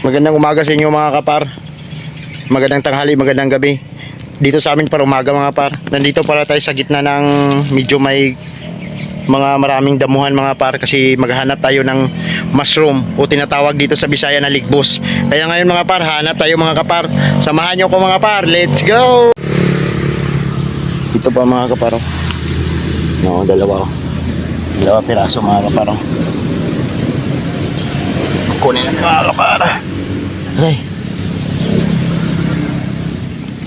Magandang umaga sa inyo mga kapar. Magandang tanghali, magandang gabi. Dito sa amin para umaga mga par. Nandito para tayo sa gitna ng medyo may mga maraming damuhan mga par kasi maghanap tayo ng mushroom o tinatawag dito sa Bisaya na ligbos. Kaya ngayon mga par, hanap tayo mga kapar. Samahan nyo ko mga par. Let's go! Ito pa mga kapar. oh. No, dalawa. oh. Dalawa piraso mga kapar. oh. Kunin natin mga kapar. Okay.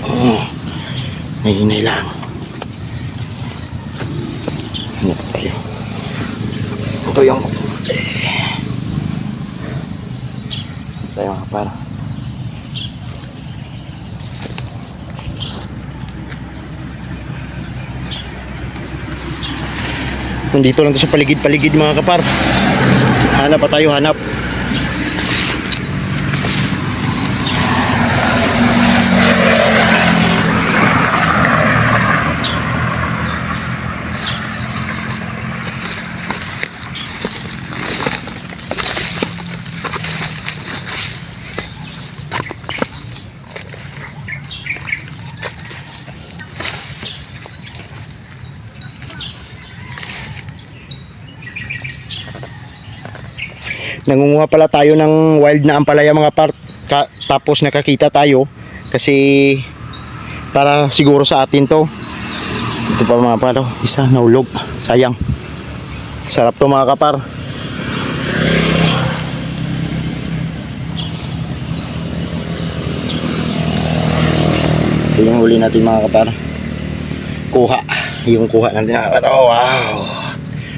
Oh. Nahinay lang. Hanap tayo. Ito yung... Eh. Tayo mga kapar. Nandito lang to sa paligid-paligid mga kapar. Hanap pa tayo, hanap. Nangunguha pala tayo ng wild na ampalaya mga par. Ka- tapos nakakita tayo kasi para siguro sa atin to. Ito pa mga par. oh. Isa naulog. Sayang. Sarap to mga kapar. Ito yung huli natin mga kapar. Kuha. Yung kuha natin mga kapar. Oh, wow.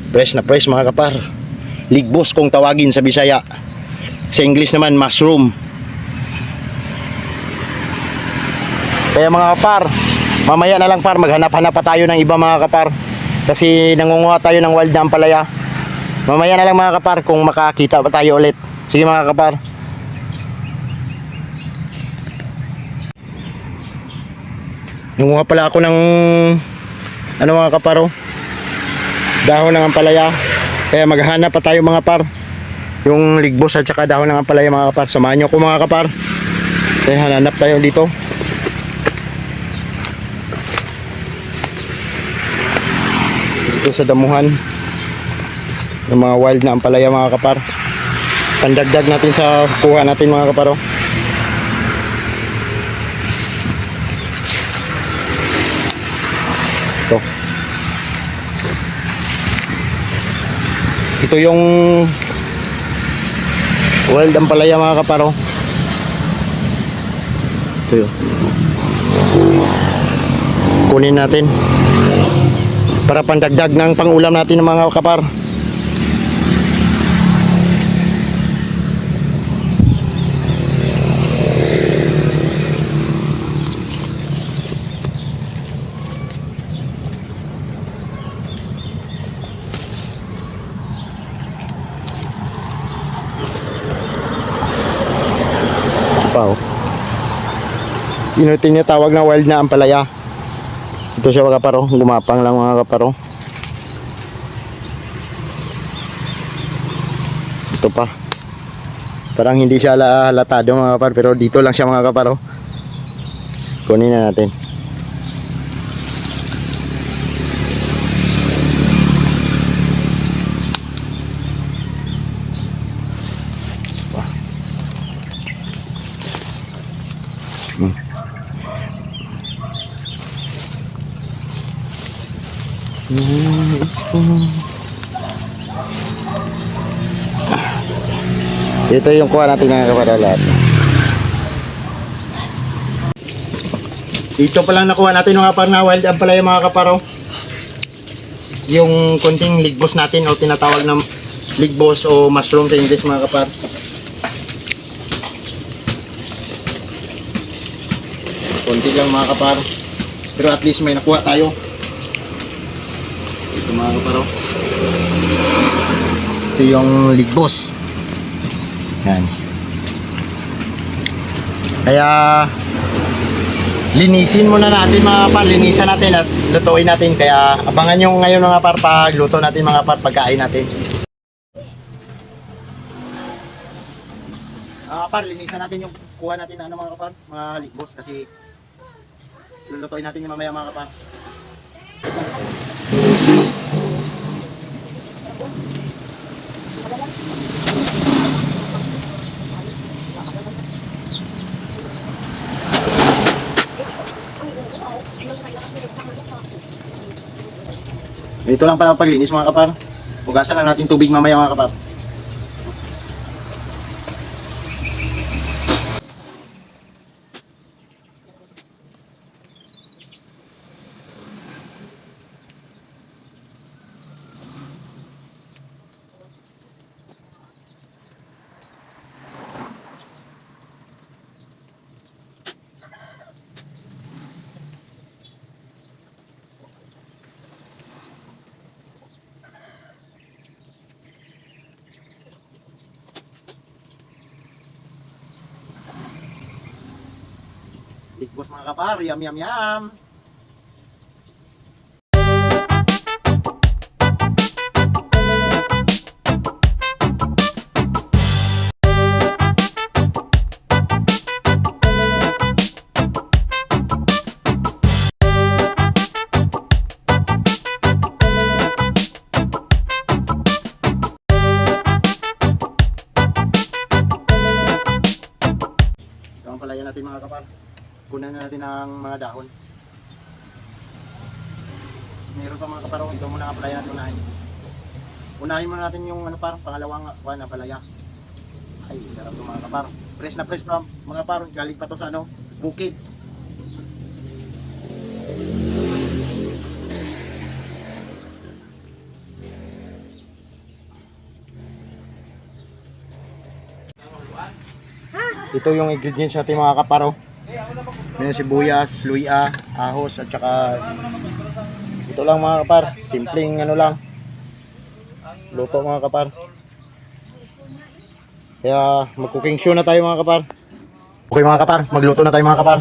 Fresh na fresh mga kapar ligbos kung tawagin sa Bisaya. Sa English naman, mushroom. Kaya mga kapar, mamaya na lang par, maghanap-hanap pa tayo ng iba mga kapar. Kasi nangunguha tayo ng wild na ampalaya. Mamaya na lang mga kapar kung makakita pa tayo ulit. Sige mga kapar. Nangunguha pala ako ng ano mga kaparo? Dahon ng ampalaya. Kaya maghanap pa tayo mga par. Yung ligbos at saka dahon ng ampalaya mga kapar. Samahan nyo ko mga kapar. Kaya hanap tayo dito. Dito sa damuhan. Yung mga wild na ampalaya mga kapar. Pandagdag natin sa kuha natin mga kaparo. Ito. Ito yung wild ampalaya mga kaparo. Ito yun. Kunin natin. Para pandagdag ng pangulam natin ng mga kapar. Pa oh. Yun yung tinatawag na wild na ampalaya. Ito siya mga kaparo, gumapang lang mga kaparo. Ito pa. Parang hindi siya ala- halatado mga kaparo, pero dito lang siya mga kaparo. Kunin na natin. Ito yung kuha natin mga kaparo lahat. Dito pa lang nakuha natin mga na wild ang pala yung mga kaparo. Yung konting ligbos natin o tinatawag na ligbos o mushroom sa English mga kapar. Konti lang mga kapar. Pero at least may nakuha tayo. Ito mga kaparo. Ito yung ligbos. Yan. Kaya linisin muna natin mga par, linisan natin at lutuin natin. Kaya abangan nyo ngayon mga par, pagluto natin mga par, pagkain natin. Ah, par, linisan natin yung kuha natin na ano mga kapar, mga ligbos kasi lulutuin natin yung mamaya mga kapar. Ito lang pala paglinis mga kapar. Hugasan lang natin tubig mamaya mga kapar. Ligbos mga kapar, yam yam yam. Kunan na natin ang mga dahon. Meron pa mga kaparong, ito muna ang palaya natin unahin. Unahin muna natin yung ano par, pangalawang kuha na palaya. Ay, sarap ito mga kapar. Press na press pa mga par, galing pa to sa ano, bukid. Ito yung ingredients natin mga kaparo. May sibuyas, luya, ahos at saka ito lang mga kapar. Simpleng ano lang. Luto mga kapar. Kaya mag-cooking show na tayo mga kapar. Okay mga kapar, magluto na tayo mga kapar.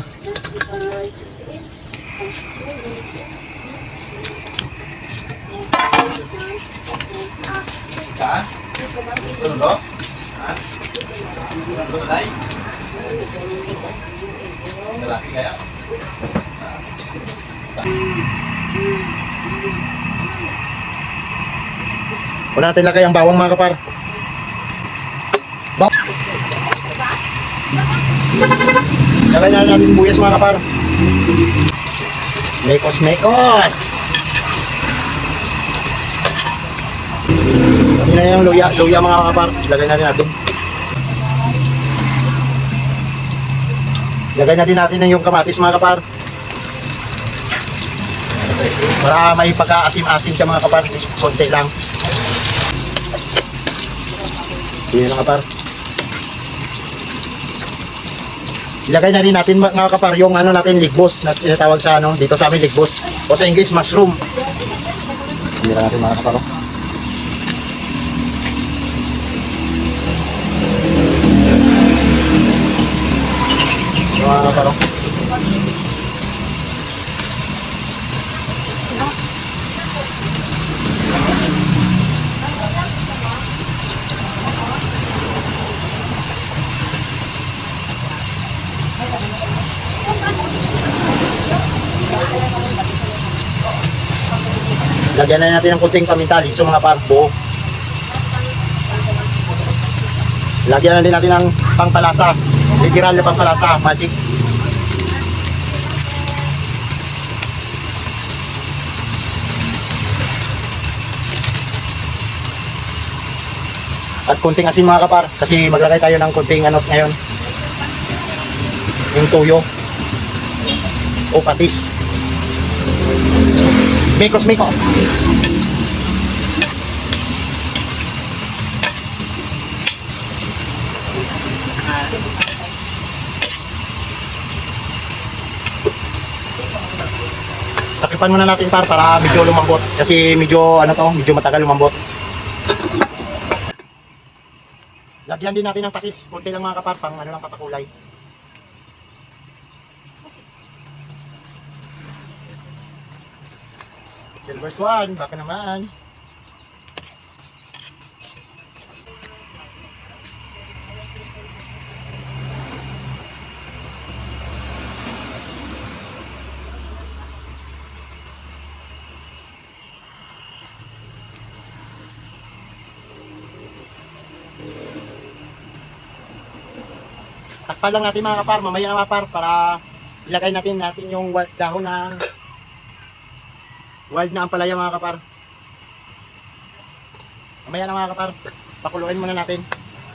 Una natin lagay ang bawang mga kapar. Baw Lagay na natin sibuyas mga kapar. Mekos, mekos! Lagay na yung luya, luya mga kapar. Lagay natin natin. Lagay natin natin yung kamatis mga kapar. Para may pagka-asim-asim siya mga kapar. Konti lang. Yun mga kapar. Ilagay na rin natin mga kapar yung ano natin ligbos na tinatawag sa ano dito sa amin ligbos o sa English mushroom. Hindi natin mga kapar. oh. Yung Mga kapar. oh. Lagyan na natin ng kunting paminta, liso mga par, buo. Lagyan na din natin ng pangpalasa. Literal na pangpalasa, magic. At kunting asin mga kapar, kasi maglagay tayo ng kunting ano ngayon. Yung tuyo. O patis. Mikos, mikos. Takipan muna natin par para medyo lumambot kasi medyo ano to, medyo matagal lumambot. Lagyan din natin ng patis, konti lang mga kapar, pang ano lang papakulay. Silver Swan, baka naman. Takpan lang natin mga kapar, mamaya mga kapar para ilagay natin natin yung dahon ng wild na ampalaya mga kapar. Mamaya na mga kapar, pakuluin muna natin.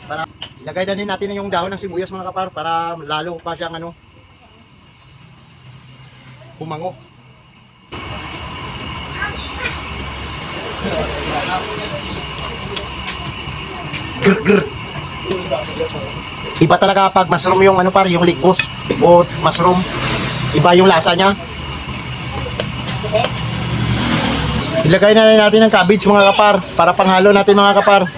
Para ilagay na din natin yung dahon ng sibuyas mga kapar para lalo pa siyang ano humango. Grr, grr. Iba talaga pag mushroom yung ano par, yung ligos o mushroom. Iba yung lasa niya. Ilagay na rin natin ng cabbage mga kapar para panghalo natin mga kapar.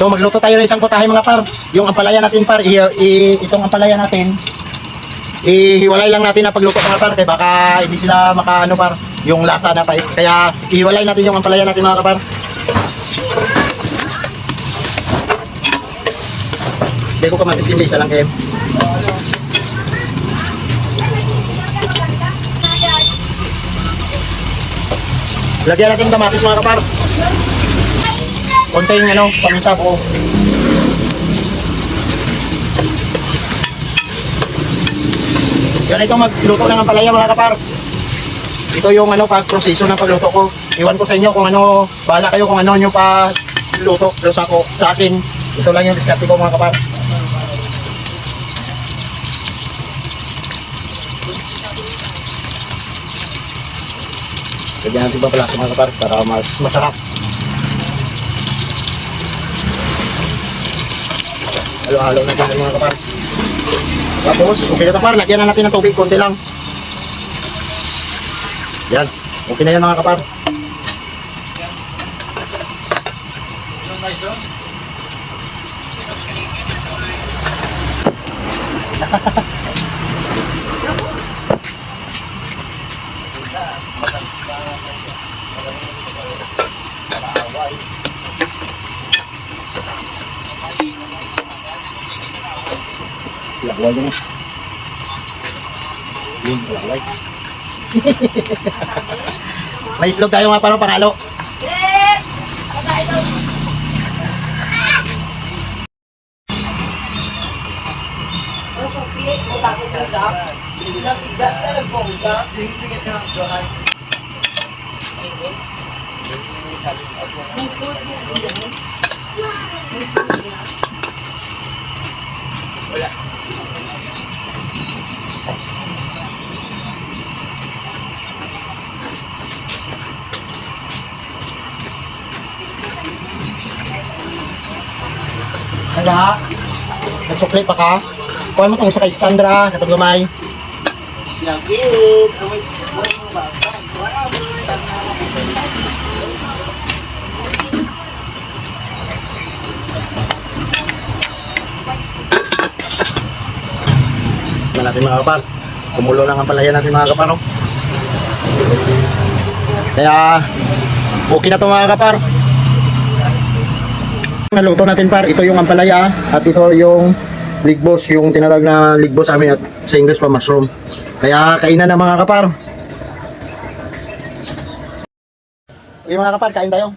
So magluto tayo ng isang putahe mga par. Yung ampalaya natin par, itong ampalaya natin, ihiwalay lang natin na pagluto mga par, kaya baka hindi sila makaano par, yung lasa na pa. Kaya ihiwalay natin yung ampalaya natin mga kapar. Hindi ko kamatis hindi, isa lang kayo. Lagyan natin kamatis mga kapar. Konting ano, paminta po. Yan ito magluto ng palaya mga kapar. Ito yung ano pag proseso ng pagluto ko. Iwan ko sa inyo kung ano, bahala kayo kung ano nyo pa luto. Pero sa, ko, sa akin, ito lang yung diskarte ko mga kapar. Lagyan natin pa pala mga kapar para mas masarap. Halo-halo na tayo mga kapar. Tapos, okay na kapar, lagyan na natin ng tubig, konti lang. Yan, okay na yan mga kapar. Laway yun. Yun, laway. May itlog tayo nga parang pangalo. Hala. Nagsukli pa ka. Kuha mo itong sa kay Standra, katong gamay. Tingnan natin mga kapal. Kumulo lang ang palaya natin mga kapar. oh. Kaya, okay na to mga kapar. Naluto natin par, ito yung ampalaya at ito yung ligbos, yung tinatawag na ligbos amin at sa English pa mushroom. Kaya kainan na mga kapar. Okay mga kapar, kain tayo.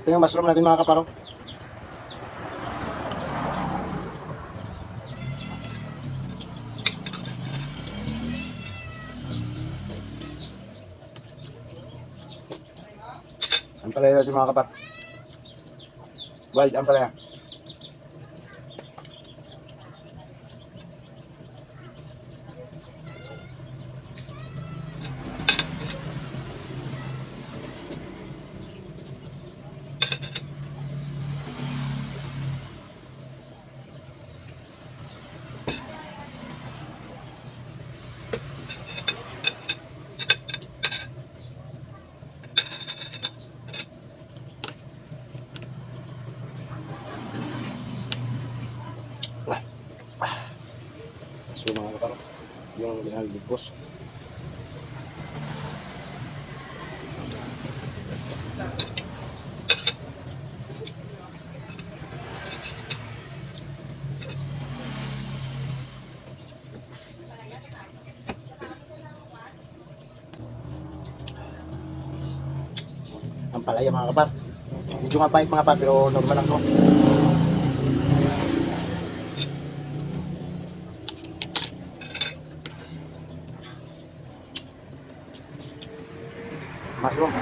Ito yung mushroom natin mga kapar. Ampalaya natin mga kapar. Wild ampalaya. Yung ginalibos. Ang palaya mga kapar. Medyo mapait mga kapar pero normal lang to. Mushroom.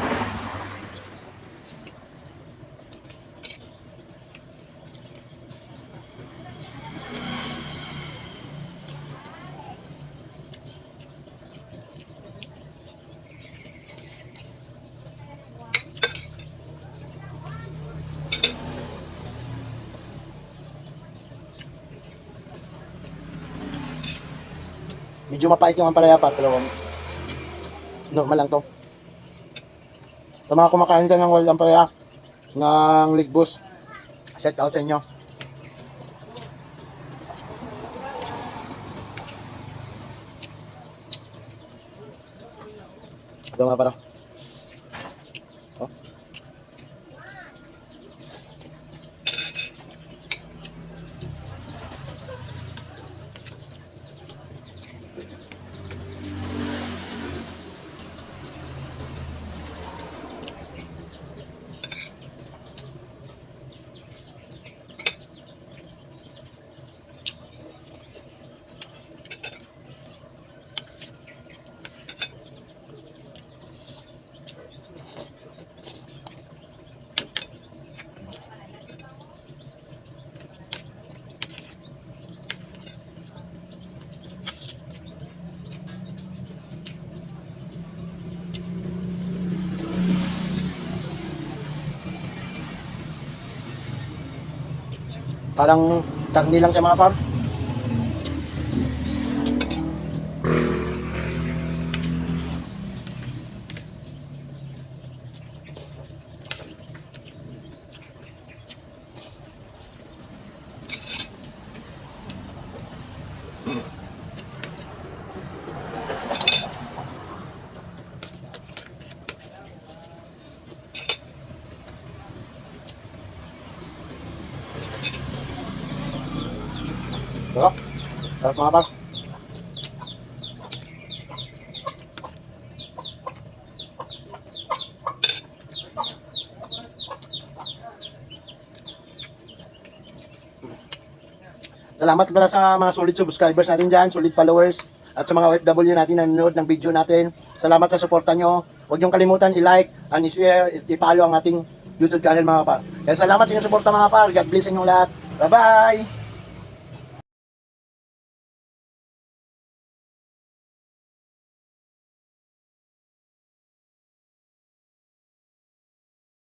Medyo mapait yung ampalaya pa, pero normal lang to. Sa mga kumakain dyan ng wild ampalaya, ng ligbos, shout out sa inyo. Ito nga para. Oh. Parang karni lang siya mga par. Sarap. Par. Salamat pala sa mga solid subscribers natin dyan, solid followers, at sa mga OFW natin na nanonood ng video natin. Salamat sa suporta nyo. Huwag niyong kalimutan i-like and i-share, i-follow ang ating YouTube channel mga par. Kaya salamat sa inyong suporta mga par. God bless inyong lahat. Bye-bye!